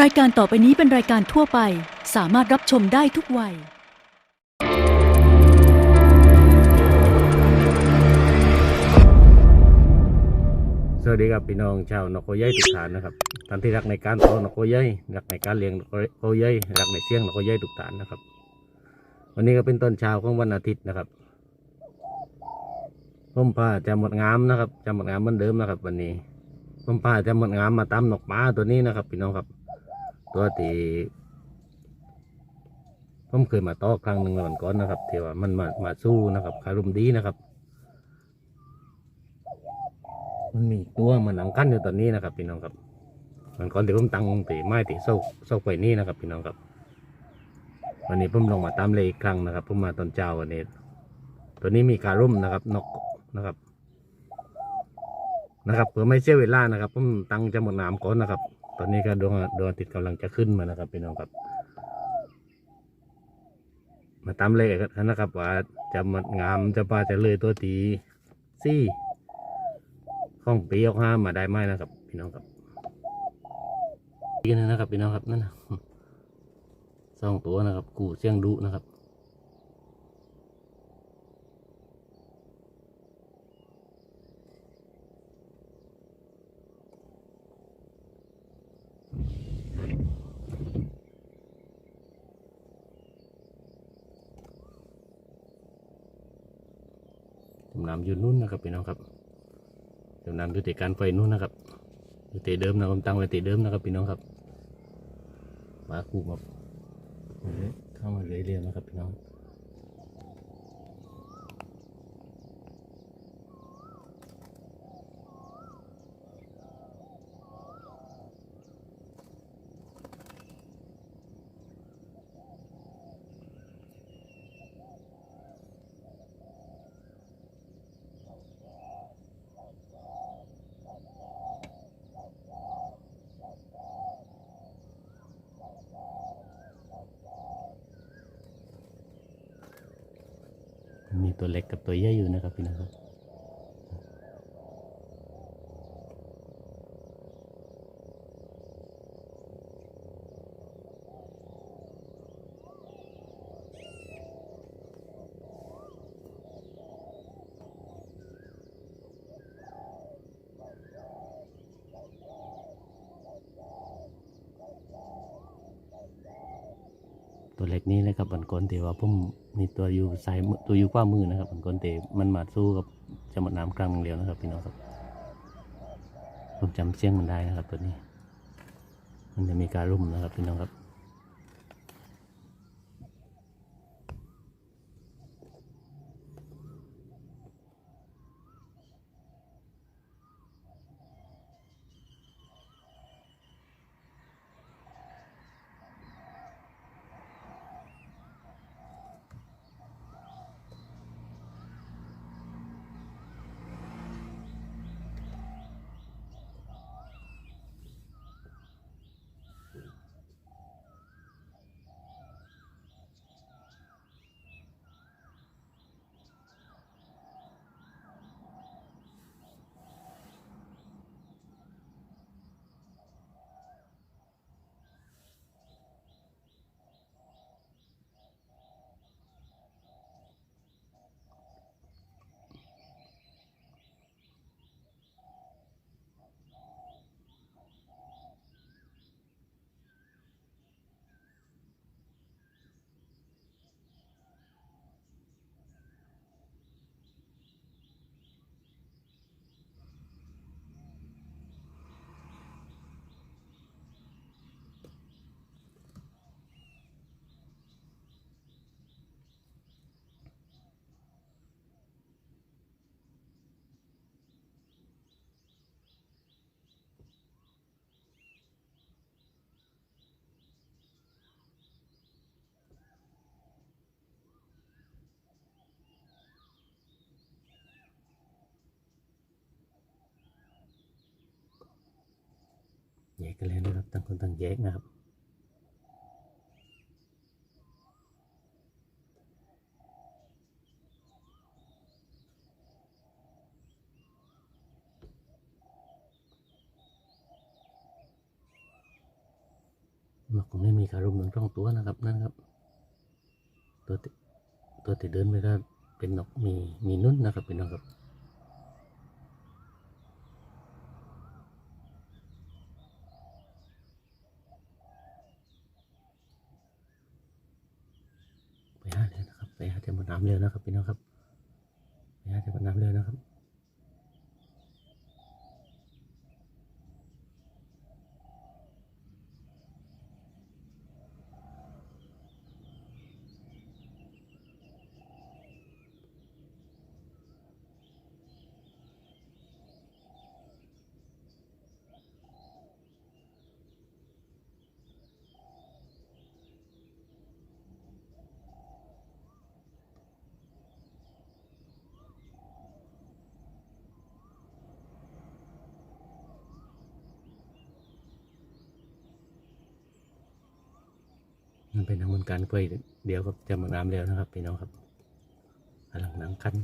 รายการต่อไปนี้เป็นรายการทั่วไป สามารถรับชมได้ทุกวัย สวัสดีครับพี่น้องชาวนกโคเย้ยทุกท่านนะครับท่านที่รักในการต่อนกโคเย้ยรักในการเลี้ยงนกโคเย้ยรักในเสียงนกโคเย้ยทุกท่านนะครับ วันนี้ก็เป็นต้นเช้าของวันอาทิตย์นะครับผมพาจะหมดงามนะครับจะหมดงามเหมือนเดิมนะครับ วันนี้ผมพาจะหมดงามมาตามนกป้าตัวนี้นะครับ พี่น้องครับ ตัวที่ผมเคยมาต่อครั้งหนึ่งวันก่อนนะครับที่ว่ามันมามาสู้นะครับคารมดีนะครับ มันมีตัวเหมือนหนังกั้นอยู่ตอนนี้นะครับพี่น้องครับมันก่อนที่ผมตั้งตีไม้ตีโซ่โซ่ไปนี่นะครับพี่น้องครับ วันนี้ผมลงมาตามเลยอีกครั้งนะครับผมมาตอนเช้าวันนี้ ตัวนี้มีการุ่มนะครับนกนะครับนะครับเพื่อไม่เสียเวลานะครับผมตั้งจะหมดน้ำก่อนนะครับ ตอนนี้ก็ดวงดวงอาทิตย์กำลังจะขึ้นมานะครับพี่น้องครับ มาตามเลขกันนะครับ ว่าจะมดงามจะปลาจะเลยตัวตีซี่ข้องปีออกห้ามมาได้ไหมนะครับ พี่น้องครับนี่นะครับพี่น้องครับนั่นนะสองตัวนะครับ กูเสียงดุนะครับ น้ำอยู่นู่นนะครับพี่น้องครับเดี๋ยวนำดูติการไฟนู่นนะครับดูติเดิมนะผมตั้งไว้ติเดิมนะครับพี่น้องครับมาคู่มาเข้ามาเรื่อยๆนะครับพี่น้องมีตัวเล็กกับตัวใหญ่อยู่นะครับ พี่น้องครับ ตัวเล็กนี้เลยครับมันก้นเตว่าผมมีตัวอยู่สายตัวอยู่กวามือนะครับมันก้นเตมันมาสู้กับจะหมดน้ำกลางเดียวนะครับพี่น้องครับผมจำเสียงมันได้นะครับตัวนี้ มันจะมีการรุ่มนะครับพี่น้องครับ กันเลยนะครับต่างคนต่างแยกนะครับนกตรงนี้มีการุมหนึ่งช่องตัวนะครับนั่นครับ ตัวตัวที่เดินไปก็เป็นนกมีมีนุ่นนะครับพี่น้องครับ ไปหาเรือนะครับ ไปหาเรือมน้ำเร็วนะครับพี่น้องครับไปหาเรือมน้ำเร็วนะครับ มันเป็นทางบนการกล้วยเดี๋ยวก็จะมาน้ำแล้วนะครับพี่น้องครับหลังนั่งคัน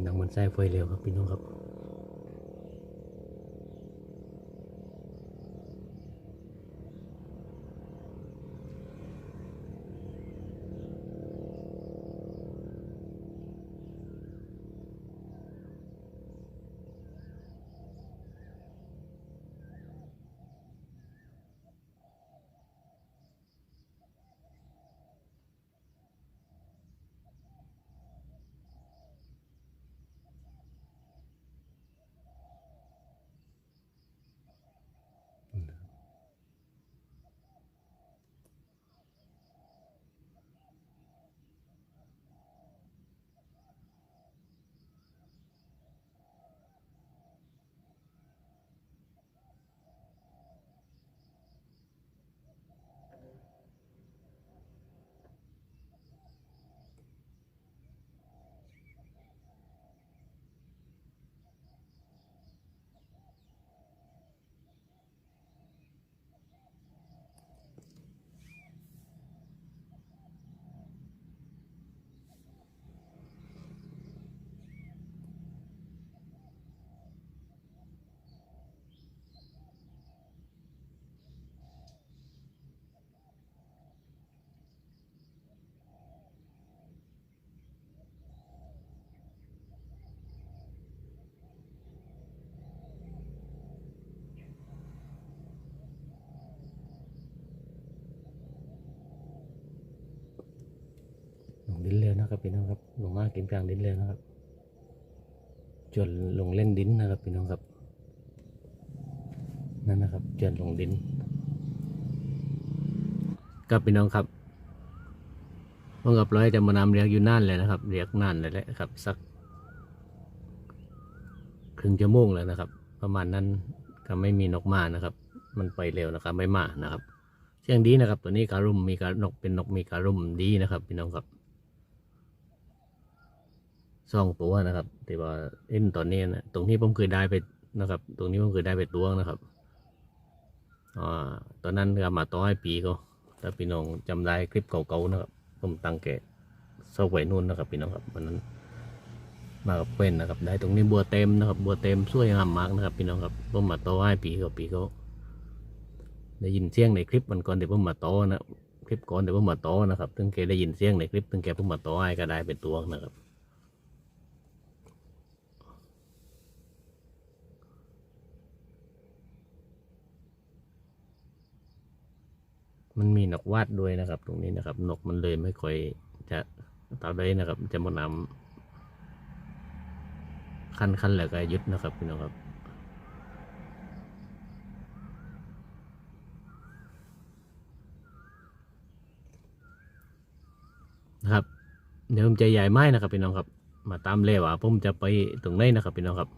ขึ้นทางบนไส้ไฟเร็วครับพี่น้องครับ ครับพี่น้องครับลงมากินกลางดินเร็วนะครับ จนลงเล่นดินนะครับพี่น้องครับ นั่นนะครับจนลงดินกับพี่น้องครับพวกกับร้อยจะมานำเรียกอยู่นั่นเลยนะครับ เรียกนั่นเลยแหละครับ สักครึ่งชั่วโมงแล้วนะครับ ประมาณนั้นก็ไม่มีนกมานะครับ มันไปเร็วนะครับไม่มานะครับเสียงดีนะครับ ตัวนี้การุมมีการนกเป็นนกมีการุมดีนะครับพี่น้องครับ สองตัวนะครับที่ว่าเอ็นตอนนี้นะตรงนี้ผมเคยได้ไปนะครับ ตรงนี้ผมเคยได้ไปตัวนะครับอ่าตอนนั้นก็มาต่อให้ปีก็ถ้าพี่น้องจำได้คลิปเก่าๆนะครับ ผมตั้งแกะเสาไว้นู่นนะครับพี่น้องครับวันนั้นมากับเป็นนะครับ ได้ตรงนี้บัวเต็มนะครับ บัวเต็มสวยงามมากนะครับ พี่น้องครับผมมาต่อให้ปีก็ปีก็ได้ยินเสียงในคลิปมันก่อนเดี๋ยวผมมาต่อนะคลิปก่อนเดี๋ยวผมมาต่อนะครับถึงแกได้ยินเสียงในคลิปถึงแกผมมาต่อให้ก็ได้เป็นตัวนะครับ มันมีนกวาดด้วยนะครับ ตรงนี้นะครับ นกมันเลยไม่ค่อยจะตาได้นะครับ จะมานำคันคันแล้วก็ยุดนะครับพี่น้องครับนะครับ เดี๋ยวผมจะใหญ่ไม้นะครับพี่น้องครับ มาตามเล่ว่าผมจะไปตรงไหนนะครับพี่น้องครับ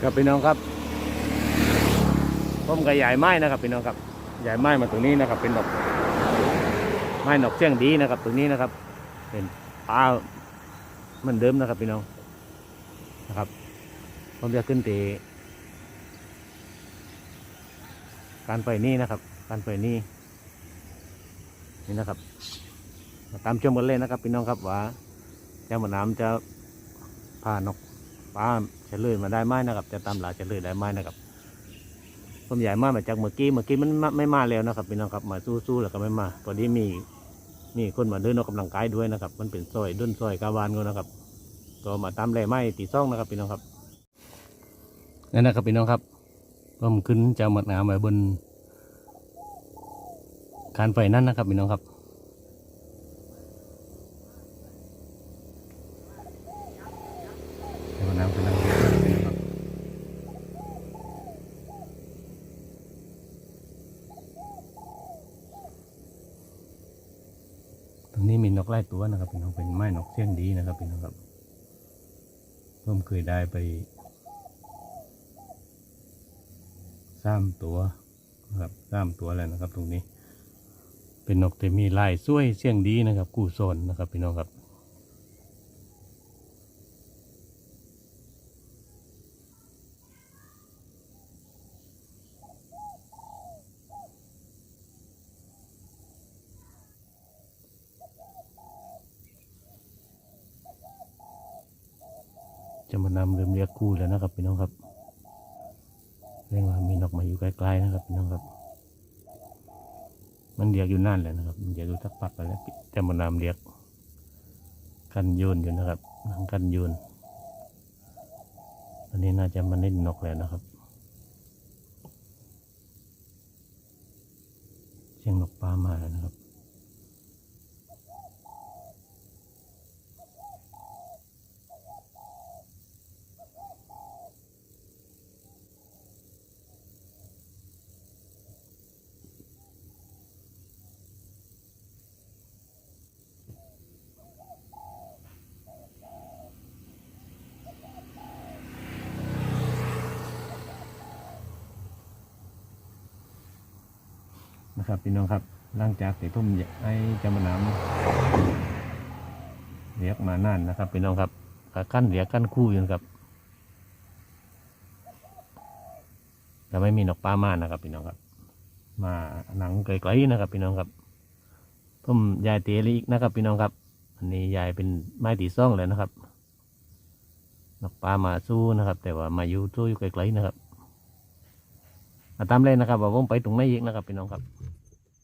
ครับพี่น้องครับ ผมก็ใหญ่ไม้นะครับพี่น้องครับใหญ่ไม้มาตรงนี้นะครับ เป็นดอกไม้ดอกเชียงดีนะครับ ตรงนี้นะครับ เป็นปลาเหมันเดิมนะครับพี่น้องนะครับ ผมจะขึ้นตีการไปนี่นะครับ การไปนี่นี่นะครับ ตามชมกันเลยนะครับ พี่น้องครับว่าเจ้าหมอน้ำจะพานกปลาเฉลยมาได้ไหมนะครับ จะตามหลาเฉลยได้ไหมนะครับ ผมใหญ่มากมาจากเมื่อกี้เมื่อกี้มันไม่มาแล้วนะครับพี่น้องครับมาสู้ๆแล้วก็ไม่มาตอนนี้มีมีคนมาเดินออกกำลังกายด้วยนะครับ มันเป็นซอยด้นซอยกาวานกันนะครับก็มาตามแร่ไม้ตีซ่องนะครับพี่น้องครับนั่นนะครับพี่น้องครับผมขึ้นจะหมดน้ำไปบนคานไฟนั่นนะครับพี่น้องครับเดี๋ยวน้ำไปนั่งพี่น้องครับ ตรงนี้มีนกไล่ ตัวนะครับพี่น้องเป็นไม้นกเสี้ยงดีนะครับพี่น้องครับผมเคยได้ไปสามตัวนะครับสามตัวแล้วนะครับ ตรงนี้ เป็นนกแต่มีลายสวยเสี้ยงดีนะครับ กู้โซนนะครับพี่น้องครับ จะมานำเริ่มเรียกกู้แล้วนะครับพี่น้องครับเรียกว่ามีนกมาอยู่ใกล้ๆนะครับพี่น้องครับ มันเรียกอยู่นั่นแหละนะครับมันเรียกอยู่สักพักแล้วจะมานำเรียกกันโยนอยู่นะครับนังกันโยนอันนี้น่าจะมาเล่นนกแล้วนะครับเสียงนกปลามาแล้วนะครับ นะครับพี่น้องครับหลังจากที่ผมอยากให้จำมานำเรียกมานั่นนะครับพี่น้องครับก็กั้นเรียกกั้นคู่อยู่ครับแต่ไม่มีนกปลามานะครับพี่น้องครับ มาหนังไกลๆนะครับพี่น้องครับผมยายเตียลีกนะครับพี่น้องครับอันนี้ยายเป็นไม้ตีซ่องเลยนะครับนกปลามาสู้นะครับ แต่ว่ามาอยู่สู้อยู่ไกลๆนะครับมาตามเลยนะครับว่าผมไปตรงไหนอีกนะครับพี่น้องครับ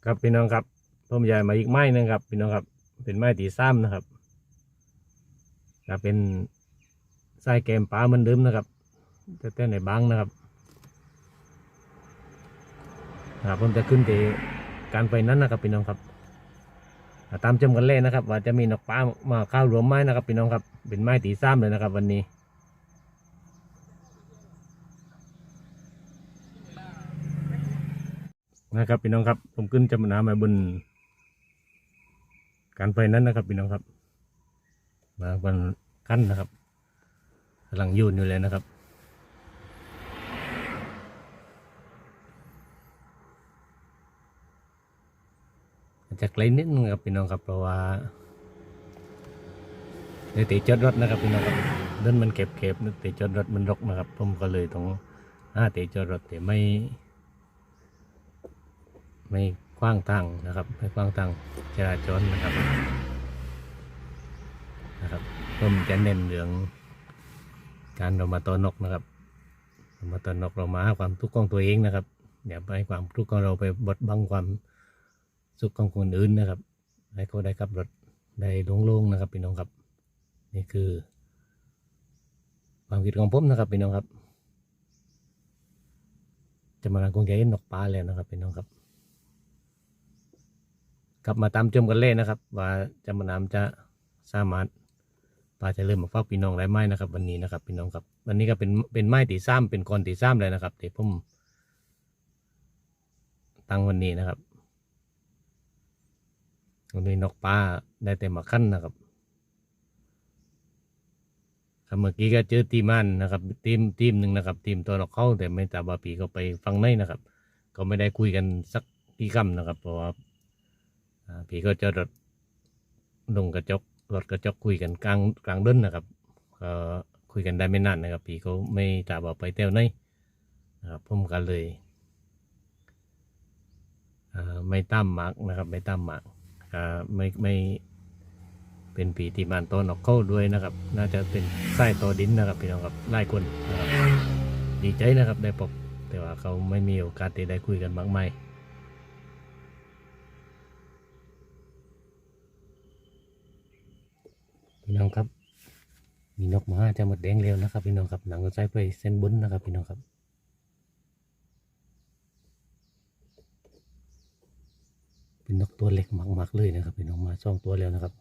ครับพี่น้องครับผมย้ายมาอีกไม้หนึงครับพี่น้องครับ เป็นไม้ตีซ้ำนะครับก็เป็นไส้แกมปลาเหมือนเดิมนะครับแต่แต่ในบางนะครับครับผมจะขึ้นตีการไปนั้นนะครับพี่น้องครับตามจำกันเลยนะครับ ว่าจะมีนกปลามาข้าวรวมไม้นะครับพี่น้องครับ เป็นไม้ตีซ้ำเลยนะครับ วันนี้ นะครับพี่น้องครับ ผมขึ้นจำน้ำมาบน การไฟนั้นนะครับพี่น้องครับ มาบนขั้นนะครับกำลังยืนอยู่เลยนะครับอาจจะไกลนิดนึงครับพี่น้องครับเพราะว่าในติจอดรถนะครับพี่น้องครับเดินมันเก็บเก็บๆติจอดรถมันรกนะครับ ผมก็เลยต้องหาติจอดรถแต่ไม่ ไม่กว้างทางนะครับ ไม่กว้างทางจราจรนะครับนะครับผมจะเน้นเรื่องการเรามาตัวนกนะครับเรามาตัวนกเรามาหาความทุกข์ของตัวเองนะครับอย่าไปความทุกข์ของเราไปบดบังความสุขของคนอื่นนะครับให้เขาได้ขับรถได้โล่งๆนะครับพี่น้องครับ นี่คือ ความคิดของผมนะครับพี่น้องครับจะมาลังคงจะเห็นนกปลาแล้วนะครับพี่น้องครับ กลับมาตามชมกันเลยนะครับ ว่าจำมานาจะสามารถป้าจะเริ่มมาฝากพี่น้องได้ไหมนะครับ วันนี้นะครับพี่น้องครับ วันนี้ก็เป็นเป็นไม้ตีซ้ำเป็นกรตีซ้ำเลยนะครับที่ผมตั้งวันนี้นะครับวันนี้นกปลาได้แต่มาขั้นนะครับครับเมื่อกี้ก็เจอทีมันนะครับ ทีมทีมหนึ่งนะครับ ทีมตัวนกเข้าแต่ไม่ตาบาปีก็ไปฟังในนะครับ ก็ไม่ได้คุยกันสักกี่คำนะครับ เพราะว่า พี่ก็จะรถลงกระจกรถกระจกคุยกันกลางกลางดินนะครับก็คุยกันได้ไม่นานนะครับ พี่เขาไม่ตาบาไปเต้วในนะครับผมก็เลยไม่ตามมากนะครับ ไม่ตามมากไม่ไม่เป็นปีที่มันต้นออกเข้าด้วยนะครับ น่าจะเป็นไส้ตัวดินนะครับพี่น้องครับไล่คนนะครับดีใจนะครับได้พบแต่ว่าเขาไม่มีโอกาสที่ได้คุยกันมากมาย พี่น้องครับ มีนกมาจะหมดแดงเร็วนะครับ พี่น้องครับหนังก็ใช้ไปเส้นบุญนะครับ พี่น้องครับเป็นนกตัวเล็กมากๆเลยนะครับ พี่น้องมาช่องตัวแล้วนะครับ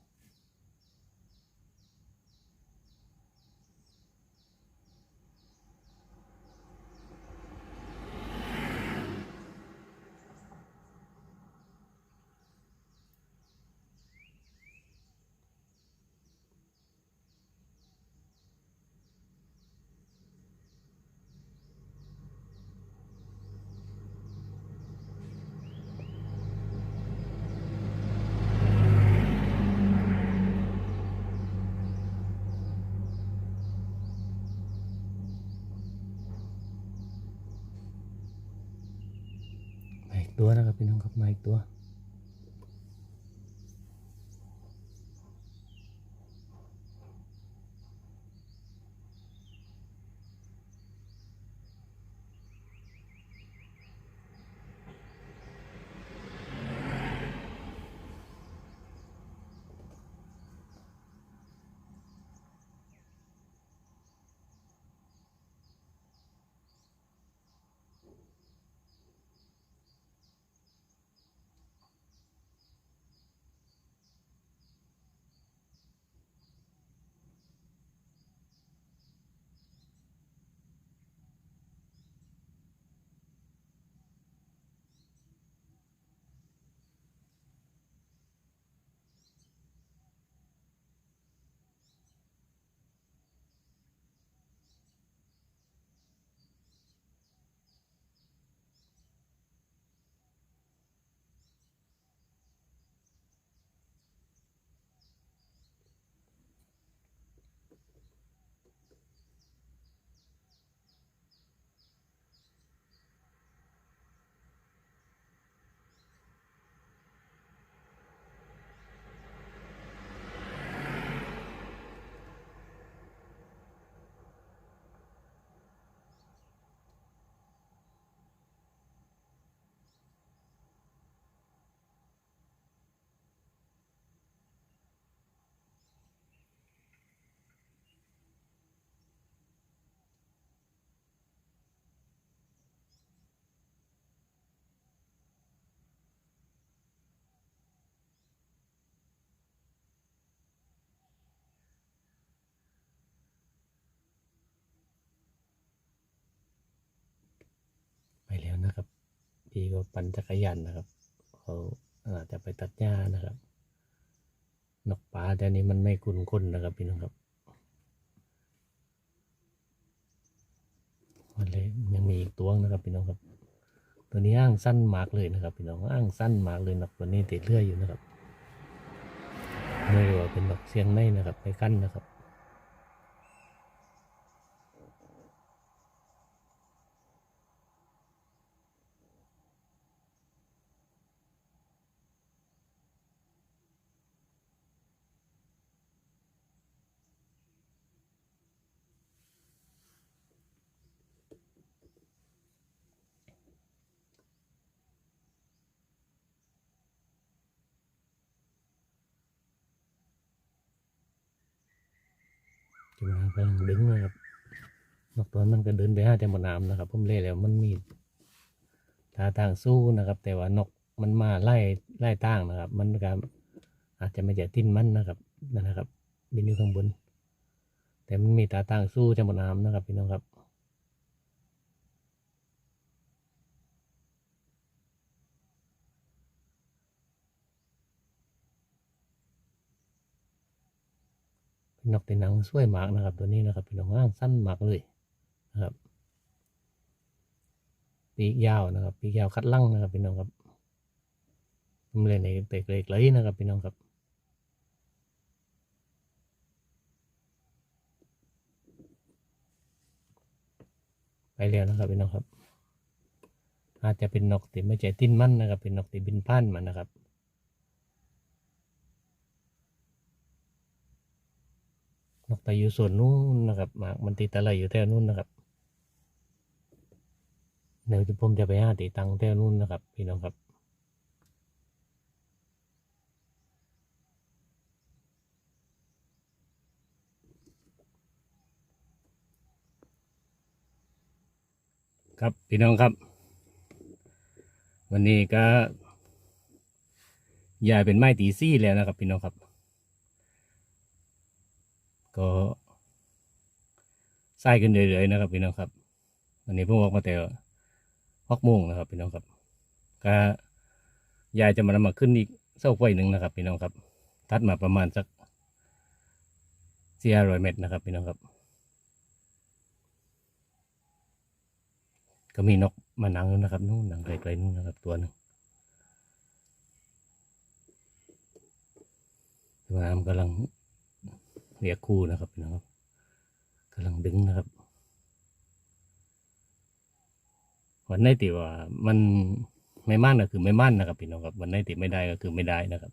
ีก็ปั่นจักรยานนะครับเขาอาจจะไปตัดหญ้านะครับ นกป่าแต่นี้มันไม่คุ้นคนนะครับพี่น้องครับมันเลยยังมีอีกตัวนะครับพี่น้องครับ ตัวนี้อ้างสั้นมากเลยนะครับพี่น้องอ้างสั้นมากเลยนกตัวนี้ติดเลื่อยอยู่นะครับไม่รู้ว่าเป็นนกเสียงในนะครับไปกั้นนะครับ จุฬากำลังดึงนะครับนกตัวนั้นก็เดินไปหาแต่หมดน้ำนะครับผมเล่แล้วมันมีท่าทางสู้นะครับ แต่ว่านกมันมาไล่ไล่ตั้งนะครับ มันก็อาจจะไม่จะทิ้นมันนะครับนั่นนะครับบินอยู่ข้างบน แต่มันมีตาตั้งสู้จะหมดน้ำนะครับพี่น้องครับ นกตีหนังสวยมากนะครับ ตัวนี้นะครับพี่น้องง่างสั้นมากเลยนะครับ ปีกยาวนะครับ ปีกยาวคัดลั่งนะครับพี่น้องครับผมเล่นในเตะเล็กเลยนะครับพี่น้องครับไปแล้วนะครับพี่น้องครับ อาจจะเป็นนกติไม่ใจติ้นมั่นนะครับ เป็นนกติบินพันมันนะครับ นกแต่อยู่ส่วนนู้นนะครับหมากมันติดอะไรอยู่แถวนู้นนะครับเดี๋ยวผมจะไปหาตีตังแถวนู้นนะครับพี่น้องครับครับพี่น้องครับ วันนี้ก็ยายเป็นไม้ตีซี่แล้วนะครับพี่น้องครับ ก็ใส่กันเรื่อยๆนะครับพี่น้องครับวันนี้เพิ่งออกมาแต่หกโมงนะครับพี่น้องครับก็ยายจะมานำมาขึ้นอีกเส้าไฟหนึ่งนะครับพี่น้องครับ ทัดมาประมาณสักสี่ร้อยเมตรนะครับพี่น้องครับ ก็มีนกมานังอยู่นะครับนู่นนังไกลๆนู่นนะครับตัวหนึ่งตัวน้ำกำลัง เรียกคู่นะครับพี่น้องครับกำลังดึงนะครับวันไหนติว่ามันไม่มั่นก็คือไม่มั่นนะครับพี่น้องครับวันไหนติไม่ได้ก็คือไม่ได้นะครับ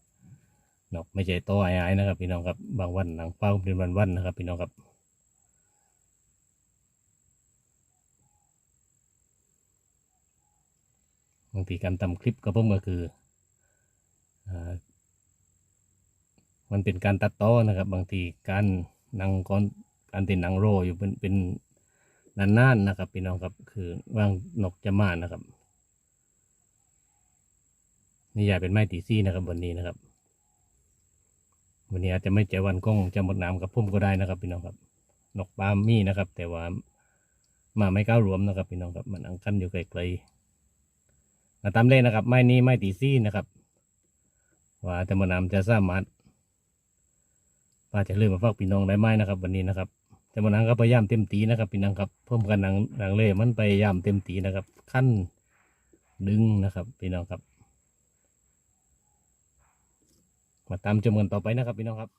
นกไม่ใช่โตไอ้ๆนะครับ พี่น้องครับบางวันหนังเป้าเป็นวันๆนะครับ พี่น้องครับบางทีการทำคลิปก็เพิ่มก็คืออา มันเป็นการตัดต่อนะครับ บางทีการนั่งก้อนการติดนังโรอยู่เป็นเป็นนานๆนะครับพี่น้องครับคือว่างนกจะมานะครับนี่ยายเป็นไม้ตีซี่นะครับวันนี้นะครับ วันนี้อาจจะไม่เจอวันก้องจะหมดน้ำกับพุ่มก็ได้นะครับ พี่น้องครับ นกปาล์มมี่นะครับ แต่ว่ามาไม่ก้าวรวมนะครับ พี่น้องครับมันอังคันอยู่ไกลๆมาตามเลขนนะครับ ไม้นี้ไม้ตีซี่นะครับ ว่าแต่มานำจะสามารถ ป้าจะเลื่อนมาฝากพี่น้องได้ไหมนะครับ วันนี้นะครับ แต่มานำก็พยายามเต็มตีนะครับพี่น้องครับเพิ่มกันหนังหนังเล่มันพยายามเต็มตีนะครับ ขั้นดึงนะครับพี่น้องครับ มาตามชมกันต่อไปนะครับพี่น้องครับ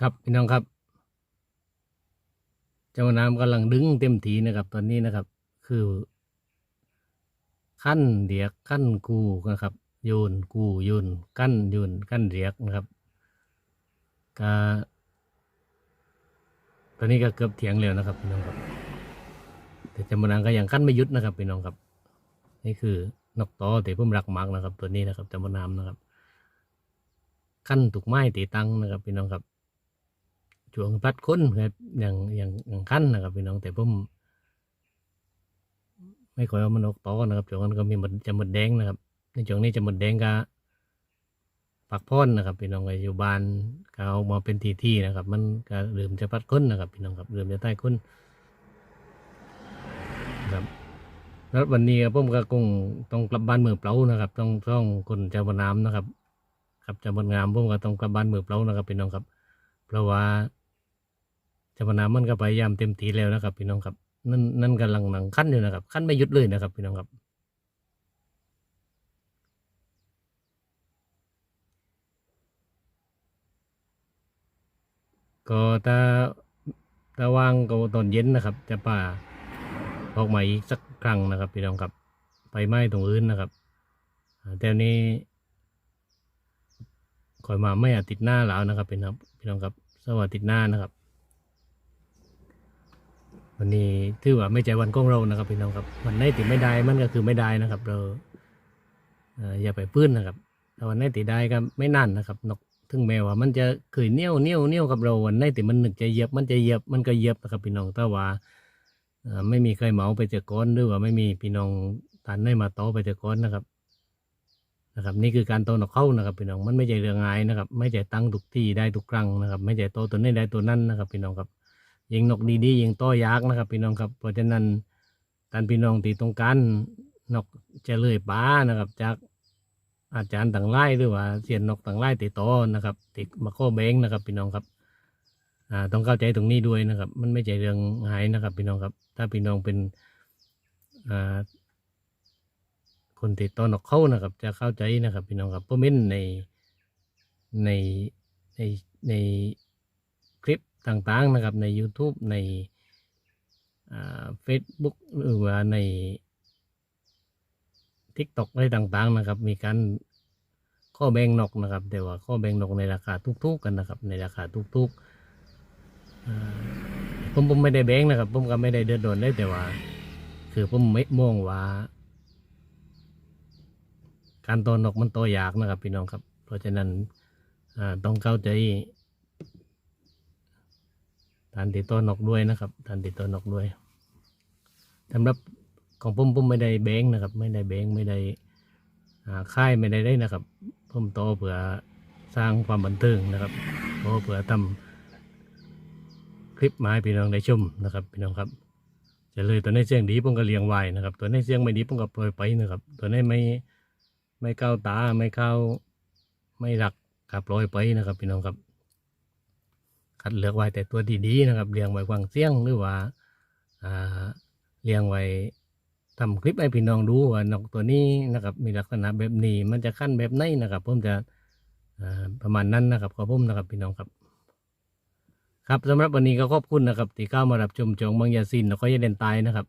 ครับพี่น้องครับ เจ้าน้ำกำลังดึงเต็มทีนะครับ ตอนนี้นะครับ คือ ขั้นเดียกขั้นกูนะครับโยนกูโยนกั้นโยนกั้นเดียกนะครับ ก็ตอนนี้ก็เกือบเถียงแล้วนะครับพี่น้องครับ แต่จำมันางก็ยังขั้นไม่หยุดนะครับพี่น้องครับ นี่คือนกต่อแต่มรักมากนะครับ ตัวนี้นะครับจำมันามนะครับขั้นถูกไม้ตีตังนะครับพี่น้องครับช่วงพัดค้นครับอย่างอย่างอย่างขั้นนะครับพี่น้องแต่ผมไม่ค่อยเอามันออกต่อนะครับช่วงนั้นก็มีหมดจะหมดแดงนะครับในช่วงนี้จะหมดแดงก็ ปักพ่นนะครับพี่น้องก็อยู่บ้านก็เอามาเป็นทีที่นะครับ มันก็เริ่มจะพัดค้นนะครับพี่น้องครับเริ่มจะใต้ค้นครับแล้ววันนี้ผมก็คงต้องกลับบ้านมือเปล่านะครับ ต้องต้องคนเจ้าบนน้ำนะครับ ครับเจ้าบนงามผมก็ต้องกลับบ้านมือเปล่านะครับพี่น้องครับ เพราะว่าเจ้าบนน้ำมันก็พยายามเต็มทีแล้วนะครับ พี่น้องครับนั่นนั่นกำลังหนังขั้นอยู่นะครับขั้นไม่หยุดเลยนะครับ พี่น้องครับ ก็ถ้าถ้าว่างก็ตอนเย็นนะครับ จะป่าออกมาอีกสักครั้งนะครับพี่น้องครับไปไหม้ตรงอื่นนะครับแต่นี้คอยมาไม่อาทิตย์หน้าแล้วนะครับพี่น้องพี่น้องครับสวัสดีหน้านะครับ วันนี้ถือว่าไม่ใจวันของเรานะครับพี่น้องครับวันไหนติดไม่ได้มันก็คือไม่ได้นะครับ เราเอ่อย่าไปพื้นนะครับถ้าวันไหนติดได้ก็ไม่นั่นนะครับนก ถึงแม้ว่ามันจะเคยเนี้ยวเนี้ยวเนี้ยวกับเราวันไหนติมันหนึกจะเหยียบมันจะเหยียบมันก็เหยียบนะครับพี่น้องแต่ว่าไม่มีใครเหมาไปจากก้อนหรือว่าไม่มีพี่น้องทานได้มาโตไปจากก้อนนะครับนะครับ นี่คือการโตนกเข้านะครับพี่น้องมันไม่ใช่เรื่องง่ายนะครับ ไม่ใช่ตั้งทุกที่ได้ทุกครั้งนะครับ ไม่ใช่โตตัวนี้ได้ตัวนั้นนะครับ พี่น้องครับยิงนกดีๆยิงโต้ยากนะครับ พี่น้องครับเพราะฉะนั้นท่านพี่น้องที่ต้องการนกจะเลื่อยป้านะครับ จาก อาจารย์ต่างไล่หรือว่าเสียนนกต่างไล่ติดต่อนะครับติดมาโคเบงนะครับพี่น้องครับอ่าต้องเข้าใจตรงนี้ด้วยนะครับ มันไม่ใช่เรื่องหายนะครับพี่น้องครับ ถ้าพี่น้องเป็นอ่าคนติดต่อนกเข้านะครับ จะเข้าใจนะครับพี่น้องครับเพราะมินในในในในคลิปต่างๆนะครับใน YouTube ในเฟซบุ๊กหรือว่าในทิกตอกอะไรต่างๆนะครับ มีการ ข้อแบ่งนกนะครับแต่ว่าข้อแบ่งนกในราคาทุกๆกันนะครับ ในราคาทุกๆผมผมไม่ได้แบ่งนะครับ ผมก็ไม่ได้เดือดร้อนได้แต่ว่า คือผมไม่มองว่า การตัวนกมันตัวยากนะครับพี่น้องครับ เพราะฉะนั้นต้องเข้าใจทานติดตัวนกด้วยนะครับทานติดตัวนกด้วยสำหรับของผมผมไม่ได้แบงค์นะครับ ไม่ได้แบงค์ไม่ได้ค่ายไม่ได้ได้นะครับ ผมโตเผื่อสร้างความบันเทิงนะครับโตเผื่อทำคลิปไม้พี่น้องได้ชมนะครับพี่น้องครับจะเลยตัวในเสียงดีผมก็เลี้ยงไว้นะครับ ตัวในเสียงไม่ดีผมก็ปล่อยไปนะครับ ตัวในไม่ไม่เข้าตาไม่เข้าไม่รักกับปล่อยไปนะครับพี่น้องครับคัดเลือกไว้แต่ตัวดีๆนะครับเลี้ยงไว้ฟังเสียงหรือว่าอ่าเลี้ยงไว้ ทำคลิปให้พี่น้องดูว่านกตัวนี้นะครับมีลักษณะแบบนี้มันจะขั้นแบบไหนนะครับผมจะประมาณนั้นนะครับขอบผมนะครับพี่น้องครับ ครับสำหรับวันนี้ก็ขอบคุณนะครับที่เข้ามารับชมจงบางยาซินแล้วก็ยาเดนตายนะครับ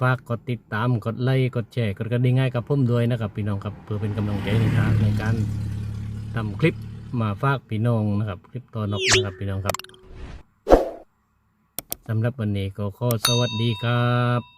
ฝากกดติดตามกดไลค์กดแชร์กดกระดิ่งให้กับผมด้วยนะครับ พี่น้องครับเพื่อเป็นกำลังใจในการในการทำคลิปมาฝากพี่น้องนะครับ คลิปตัวนกนะครับพี่น้องครับ สำหรับวันนี้ก็ขอสวัสดีครับ